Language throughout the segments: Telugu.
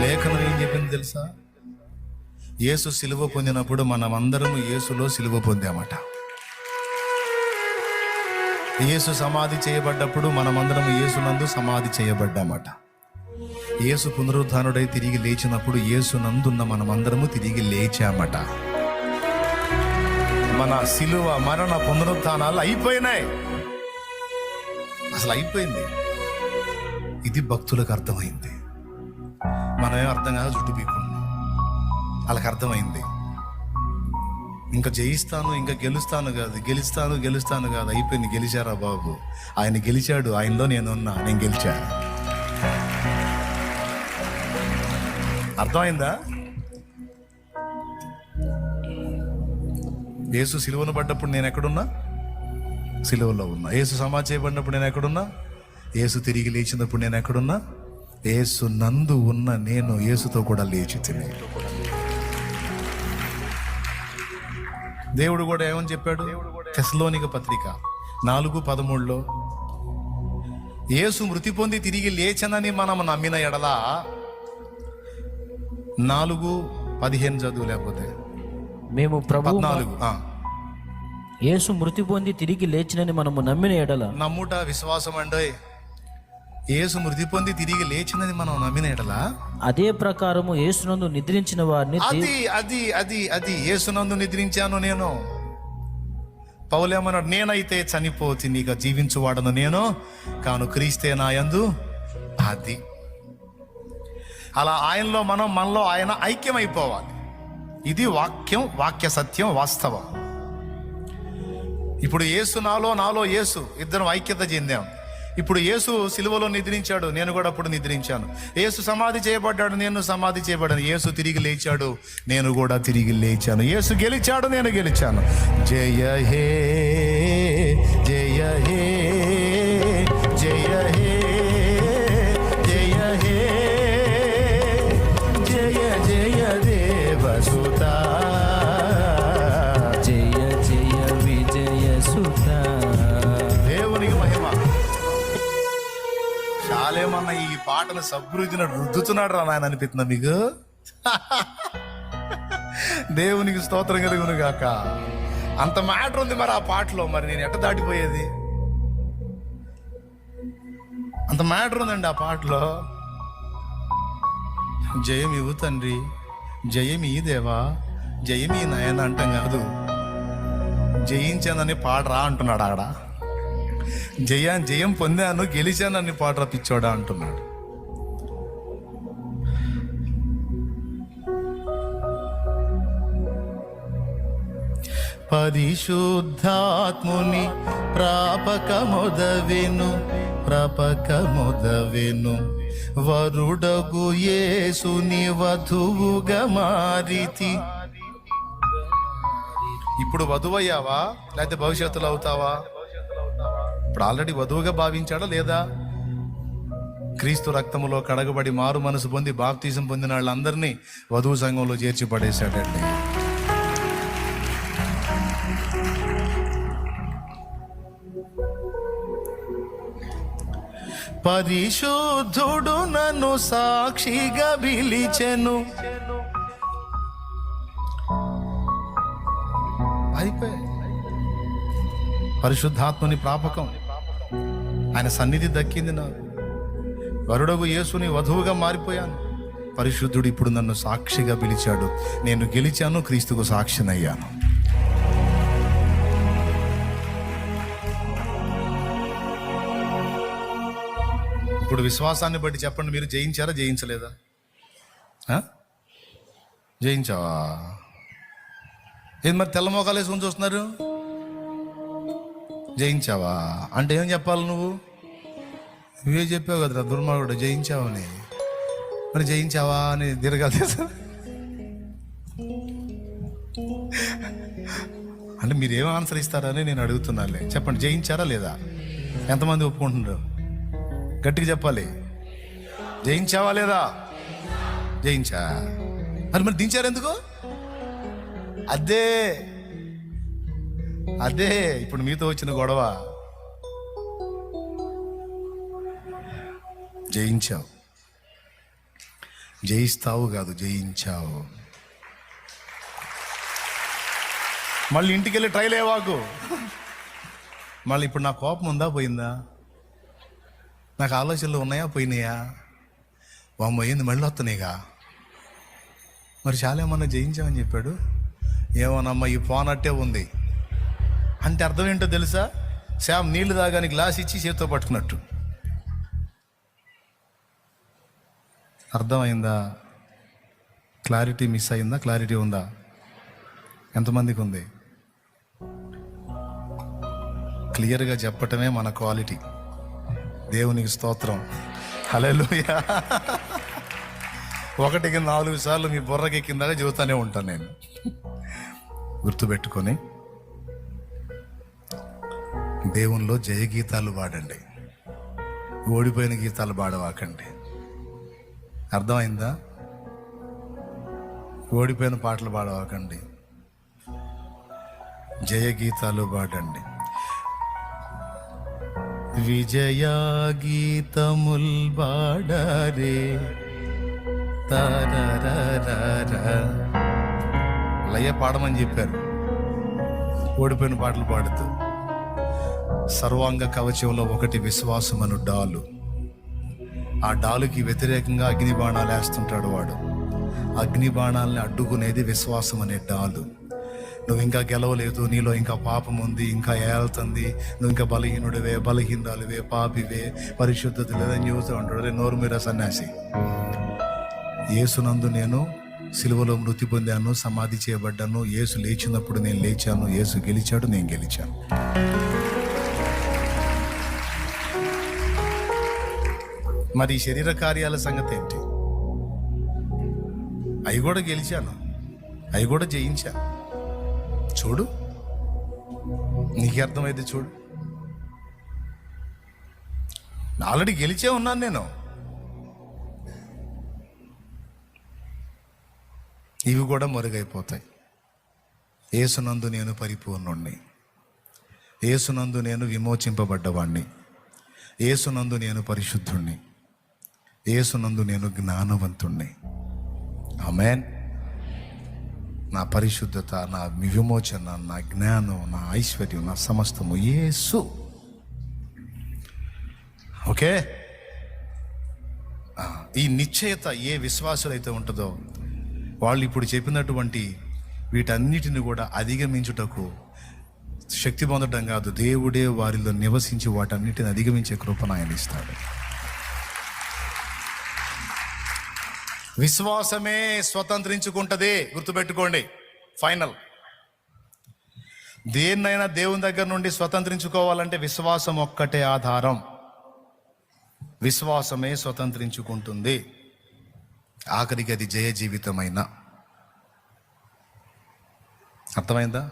లేఖనం ఏం చెప్పింది తెలుసా? యేసు సిలువ పొందినప్పుడు మనం అందరం యేసులో సిలువ పొందామట. యేసు సమాధి చేయబడ్డప్పుడు మనమందరం యేసునందు సమాధి చేయబడ్డామట. యేసు పునరుద్ధానుడై తిరిగి లేచినప్పుడు యేసునందున్న మనమందరము తిరిగి లేచామట. మన సిలువ మరణ పునరుద్ధానాలు అయిపోయినాయి. అసలు అయిపోయింది. ఇది భక్తులకు అర్థమైంది. మనమేం అర్థం కాదు జుట్టు పీక్కున్నాం వాళ్ళకి అర్థమైంది. ఇంకా జయిస్తాను ఇంకా గెలుస్తాను కాదు గెలుస్తాను గెలుస్తాను కాదు అయిపోయింది గెలిచారా బాబు? ఆయన గెలిచాడు ఆయనలో నేను ఉన్నా నేను గెలిచా. అర్థమైందా? యేసు సిలువను పడ్డప్పుడు నేను ఎక్కడున్నా? సిలువలో ఉన్నా. యేసు సమాజ్ చేయబడినప్పుడు నేను ఎక్కడున్నా? యేసు తిరిగి లేచినప్పుడు నేను ఎక్కడున్నా? యేసు నందు ఉన్న నేను యేసుతో కూడా లేచి తిని. దేవుడు కూడా ఏమని చెప్పాడు? తెస్లోనిక పత్రిక నాలుగు పదమూడులో యేసు మృతి పొంది తిరిగి లేచనని మనం నమ్మిన ఎడలా? నాలుగు పదిహేను చదువు లేకపోతే? మేము ప్రభు ఆ. యేసు మృతి పొంది తిరిగి లేచినని మనము నమ్మిన ఎడల? నమ్ముట విశ్వాసం అండోయ్ యేసు మృతి పొంది తిరిగి లేచినది మనం నమ్మిన ఎడలా? అదే ప్రకారము యేసునందు నిద్రించిన వారిని అది అది అది అది యేసునందు నిద్రించాను నేను. పౌలేమన్నాడు నేనైతే చనిపోతి నీకు జీవించువాడను నేను కాను క్రీస్తే నాయందు అది అలా ఆయనలో మనం మనలో ఆయన ఐక్యమైపోవాలి. ఇది వాక్యం వాక్య సత్యం వాస్తవం. ఇప్పుడు యేసు నాలో నాలో యేసు ఇద్దరం ఐక్యత చెందాం. ఇప్పుడు యేసు సిలువలో నిద్రించాడు నేను కూడా అప్పుడు నిద్రించాను. యేసు సమాధి చేయబడ్డాడు నేను సమాధి చేయబడ్డాను. యేసు తిరిగి లేచాడు నేను కూడా తిరిగి లేచాను. యేసు గెలిచాడు నేను గెలిచాను. జయ హే జయ హే. చాలేమన్నా ఈ పాటను సభృతిన రుద్దుతున్నాడు రా నాయన అనిపిస్తుందా మీకు? దేవునికి స్తోత్రం కలుగును గాక. అంత మ్యాటర్ ఉంది మరి ఆ పాటలో మరి నేను ఎట్ట దాటిపోయేది? అంత మ్యాటర్ ఉందండి ఆ పాటలో. జయం ఇవ్వు తండ్రి జయం ఈ దేవా జయం ఈ నాయన అంటాం కాదు. జయించానని పాడరా అంటున్నాడు ఆడ. జయ జయం పొందాను గెలిచానని పాట రప్పించోడా అంటున్నాడు. పరిశుద్ధాత్ముని ప్రాపక మొదవెను వరుడగు యేసుని వధువుగా మారితి. ఇప్పుడు వధువయ్యావా? లేకపోతే భవిష్యత్తులో అవుతావా? ఇప్పుడు ఆల్రెడీ వధువుగా భావించాడా లేదా? క్రీస్తు రక్తములో కడగబడి మారు మనసు పొంది బాప్తీసం పొందిన వాళ్ళందరినీ వధువు సంఘంలో చేర్చి పడేశాడండి. పరిశుద్ధుడు నన్ను సాక్షిగా పిలిచెను. అయిపోయి పరిశుద్ధాత్మని ప్రాపకం. ఆయన సన్నిధి దక్కింది నాకు. వరుడగు యేసుని వధువుగా మారిపోయాను. పరిశుద్ధుడు ఇప్పుడు నన్ను సాక్షిగా పిలిచాడు. నేను గెలిచాను క్రీస్తుకు సాక్షినయ్యాను. ఇప్పుడు విశ్వాసాన్ని బట్టి చెప్పండి మీరు జయించారా జయించలేదా? జయించావా ఏది మరి తెల్లమోకాలు వేసుకుని చూస్తున్నారు? జయించావా? అంటే ఏం చెప్పాలి నువ్వు? నువ్వే చెప్పావు కదరా దుర్మార్గుడు జయించావని మరి జయించావా అని తిరగాలి అంటే మీరు ఏం ఆన్సర్ ఇస్తారని నేను అడుగుతున్నానులే. చెప్పండి జయించారా లేదా? ఎంతమంది ఒప్పుకుంటున్నారు? గట్టిగా చెప్పాలి. జయించావా లేదా? జయించా. మరి మరి దించారు ఎందుకు? అదే అదే ఇప్పుడు మీతో వచ్చిన గొడవ. జయించావు. జయిస్తావు కాదు జయించావు. మళ్ళీ ఇంటికి వెళ్ళి ట్రైల్ అయ్యేవాకు మళ్ళీ ఇప్పుడు నా కోపం ఉందా పోయిందా? నాకు ఆలోచనలు ఉన్నాయా పోయినాయా? వామ్మ ఏంది మళ్ళీ వస్తున్నాయిగా? మరి చాలా ఏమన్నా జయించామని చెప్పాడు. ఏమోనమ్మా ఈ పోనట్టే ఉంది. అంటే అర్థం ఏంటో తెలుసా? శామ్ నీళ్ళు తాగాని గ్లాస్ ఇచ్చి చేతితో పట్టుకున్నట్టు. అర్థమైందా? క్లారిటీ మిస్ అయిందా? క్లారిటీ ఉందా? ఎంతమందికి ఉంది క్లియర్గా చెప్పటమే మన క్వాలిటీ. దేవునికి స్తోత్రం. హల్లెలూయా. ఒకటికి నాలుగు సార్లు మీ బుర్రకి కిందగా చెబుతానే ఉంటాను నేను. గుర్తుపెట్టుకొని దేవునిలో జయ గీతాలు పాడండి. ఓడిపోయిన గీతాలు పాడవాకండి. అర్థమైందా? ఓడిపోయిన పాటలు పాడవకండి. జయ గీతాలు పాడండి. విజయ గీతముల్ బాడరే లయ పాడమని చెప్పారు. ఓడిపోయిన పాటలు పాడుతూ. సర్వాంగ కవచంలో ఒకటి విశ్వాసం అను డాలు. ఆ డాలుకి వ్యతిరేకంగా అగ్ని బాణాలు వేస్తుంటాడు వాడు. అగ్ని బాణాలని అడ్డుకునేది విశ్వాసం అనే డాలు. నువ్వు ఇంకా గెలవలేదు నీలో ఇంకా పాపం ఉంది ఇంకా ఏళ్తుంది నువ్వు ఇంకా బలహీనుడివే బలహీనాలువే పాపివే పరిశుద్ధత లేదని చూస్తూ ఉంటాడు. నోరు మీర సన్యాసి. ఏసునందు నేను సిలువలో మృతి పొందాను సమాధి చేయబడ్డాను ఏసు లేచినప్పుడు నేను లేచాను ఏసు గెలిచాడు నేను గెలిచాను. మరి శరీర కార్యాల సంగతి ఏంటి? అవి కూడా గెలిచాను. అవి కూడా జయించాను చూడు. నీకే అర్థమైతే చూడు. ఆల్రెడీ గెలిచే ఉన్నాను నేను. ఇవి కూడా మరుగైపోతాయి. ఏసునందు నేను పరిపూర్ణుణ్ణి. ఏసునందు నేను విమోచింపబడ్డవాణ్ణి. ఏసునందు నేను పరిశుద్ధుణ్ణి. ఏసునందు నేను జ్ఞానవంతుణ్ణి. ఆమెన్. నా పరిశుద్ధత నా విమోచన నా జ్ఞానం నా ఐశ్వర్యం నా సమస్తము యేసు. ఓకే? ఈ నిశ్చయత ఏ విశ్వాసులైతే ఉంటుందో వాళ్ళు ఇప్పుడు చెప్పినటువంటి వీటన్నిటిని కూడా అధిగమించుటకు శక్తి పొందడం కాదు. దేవుడే వారిలో నివసించి వాటన్నిటిని అధిగమించే కృపను ఆయన ఇస్తాడు. విశ్వాసమే స్వతంత్రించుకుంటుంది. గుర్తుపెట్టుకోండి. ఫైనల్ దేన్నైనా దేవుని దగ్గర నుండి స్వతంత్రించుకోవాలంటే విశ్వాసం ఒక్కటే ఆధారం. విశ్వాసమే స్వతంత్రించుకుంటుంది. ఆఖరికి అది జయ జీవితమైన. అర్థమైందా?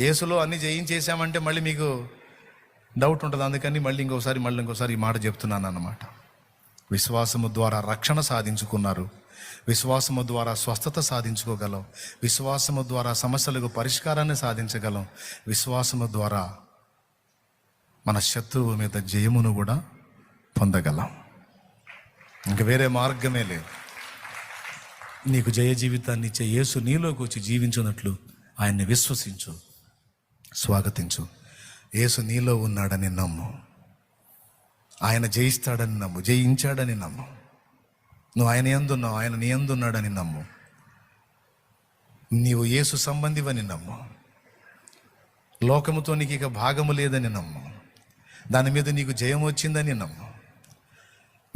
యేసులో అన్ని జయించేసామంటే మళ్ళీ మీకు డౌట్ ఉంటుంది. అందుకని మళ్ళీ ఇంకోసారి మళ్ళీ ఇంకోసారి ఈ మాట చెప్తున్నాను అన్నమాట విశ్వాసము ద్వారా రక్షణ సాధించుకున్నారు. విశ్వాసము ద్వారా స్వస్థత సాధించుకోగలం. విశ్వాసము ద్వారా సమస్యలకు పరిష్కారాన్ని సాధించగలం. విశ్వాసము ద్వారా మన శత్రువు మీద జయమును కూడా పొందగలం. ఇంక వేరే మార్గమే లేదు. నీకు జయ జీవితాన్ని ఇచ్చే యేసు నీలోకి వచ్చి జీవించినట్లు ఆయన్ని విశ్వసించు స్వాగతించు. యేసు నీలో ఉన్నాడని నమ్ము. ఆయన జయిస్తాడని నమ్ము జయించాడని నమ్ము. నువ్వు ఆయన ఎందున్నావు? ఆయన నీ ఎందున్నాడని నమ్ము. నీవు యేసు సంబంధివని నమ్ము. లోకముతో నీకు ఇక భాగము లేదని నమ్ము. దాని మీద నీకు జయం వచ్చిందని నమ్ము.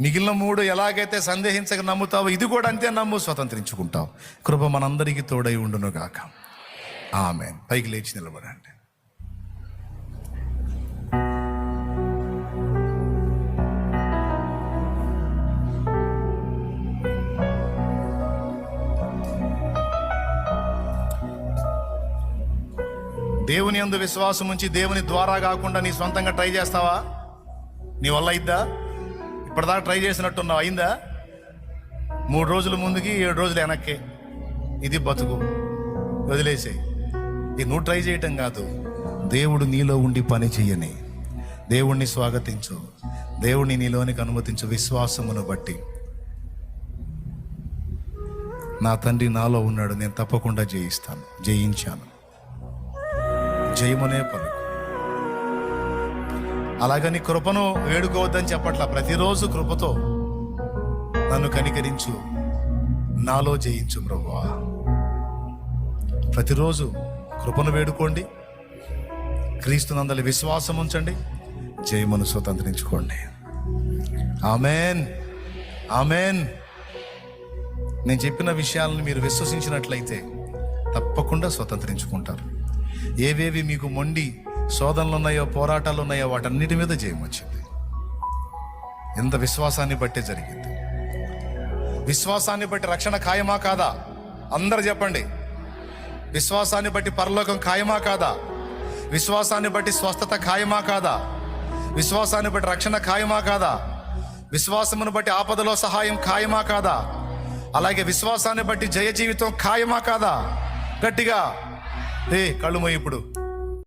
మిగిలిన మూడు ఎలాగైతే సందేహించక నమ్ముతావో ఇది కూడా అంతే నమ్ము స్వతంత్రించుకుంటావు. కృప మనందరికీ తోడై ఉండునుగాక. ఆమె పైకి లేచి నిలబడండి. దేవుని అందు విశ్వాసం ఉంచి దేవుని ద్వారా కాకుండా నీ సొంతంగా ట్రై చేస్తావా? నీ వల్ల అయిద్దా ఇప్పటిదాకా ట్రై చేసినట్టున్నావు? అయిందా? మూడు రోజుల ముందుకి ఏడు రోజులు వెనక్కి. ఇది బతుకు. వదిలేసే. ఇది నువ్వు ట్రై చేయటం కాదు. దేవుడు నీలో ఉండి పని చెయ్యని. దేవుణ్ణి స్వాగతించు. దేవుణ్ణి నీలోనికి అనుమతించు విశ్వాసమును బట్టి. నా తండ్రి నాలో ఉన్నాడు. నేను తప్పకుండా జయిస్తాను. జయించాను. జయమనే పలుకు. అలాగని కృపను వేడుకోవద్దని చెప్పట్లా ప్రతిరోజు కృపతో నన్ను కనికరించు. నాలో జయించు ప్రభువా. ప్రతిరోజు కృపను వేడుకోండి. క్రీస్తునందలి విశ్వాసం ఉంచండి. జయమను స్వతంత్రించుకోండి. ఆమెన్. ఆమెన్. నేను చెప్పిన విషయాలను మీరు విశ్వసించినట్లయితే తప్పకుండా స్వతంత్రించుకుంటారు. ఏవేవి మీకు మొండి శోధనలు ఉన్నాయో పోరాటాలు ఉన్నాయో వాటన్నిటి మీద జయం వచ్చింది. ఎంత విశ్వాసాన్ని బట్టే జరిగింది. విశ్వాసాన్ని బట్టి రక్షణ ఖాయమా కాదా? అందరు చెప్పండి. విశ్వాసాన్ని బట్టి పరలోకం ఖాయమా కాదా? విశ్వాసాన్ని బట్టి స్వస్థత ఖాయమా కాదా? విశ్వాసాన్ని బట్టి రక్షణ ఖాయమా కాదా? విశ్వాసమును బట్టి ఆపదలో సహాయం ఖాయమా కాదా? అలాగే విశ్వాసాన్ని బట్టి జయ జీవితం ఖాయమా కాదా? గట్టిగా ఏ కళ్ళు మొయ్యి ఇప్పుడు